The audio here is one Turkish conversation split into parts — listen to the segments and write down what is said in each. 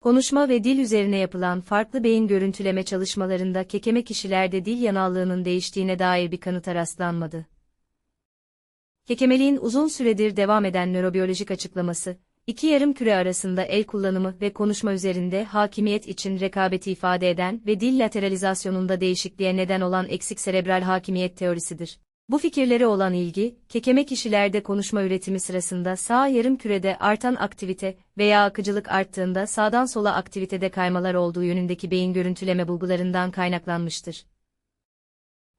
Konuşma ve dil üzerine yapılan farklı beyin görüntüleme çalışmalarında kekeme kişilerde dil yanallığının değiştiğine dair bir kanıta rastlanmadı. Kekemeliğin uzun süredir devam eden nörobiyolojik açıklaması, iki yarım küre arasında el kullanımı ve konuşma üzerinde hakimiyet için rekabeti ifade eden ve dil lateralizasyonunda değişikliğe neden olan eksik serebral hakimiyet teorisidir. Bu fikirlere olan ilgi, kekeme kişilerde konuşma üretimi sırasında sağ yarım kürede artan aktivite veya akıcılık arttığında sağdan sola aktivitede kaymalar olduğu yönündeki beyin görüntüleme bulgularından kaynaklanmıştır.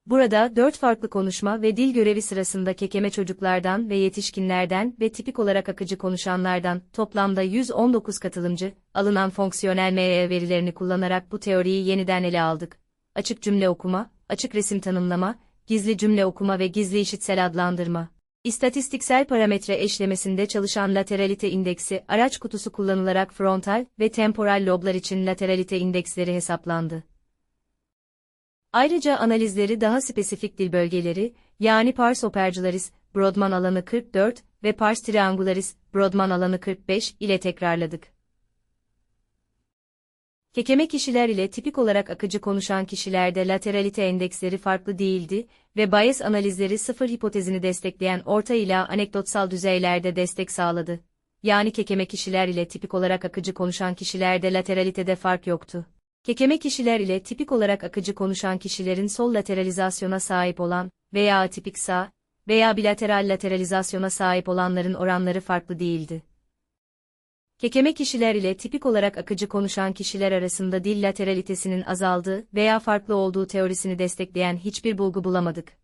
Burada dört farklı konuşma ve dil görevi sırasında kekeme çocuklardan ve yetişkinlerden ve tipik olarak akıcı konuşanlardan toplamda 119 katılımcı, alınan fonksiyonel ME verilerini kullanarak bu teoriyi yeniden ele aldık. Açık cümle okuma, açık resim tanımlama, gizli cümle okuma ve gizli işitsel adlandırma. İstatistiksel parametre eşlemesinde çalışan lateralite indeksi araç kutusu kullanılarak frontal ve temporal loblar için lateralite indeksleri hesaplandı. Ayrıca analizleri daha spesifik dil bölgeleri, yani pars opercularis, Brodmann alanı 44 ve pars triangularis, Brodmann alanı 45 ile tekrarladık. Kekeme kişiler ile tipik olarak akıcı konuşan kişilerde lateralite endeksleri farklı değildi ve bias analizleri sıfır hipotezini destekleyen orta ila anekdotsal düzeylerde destek sağladı. Yani kekeme kişiler ile tipik olarak akıcı konuşan kişilerde lateralitede fark yoktu. Kekeme kişiler ile tipik olarak akıcı konuşan kişilerin sol lateralizasyona sahip olan veya atipik sağ veya bilateral lateralizasyona sahip olanların oranları farklı değildi. Kekeme kişiler ile tipik olarak akıcı konuşan kişiler arasında dil lateralitesinin azaldığı veya farklı olduğu teorisini destekleyen hiçbir bulgu bulamadık.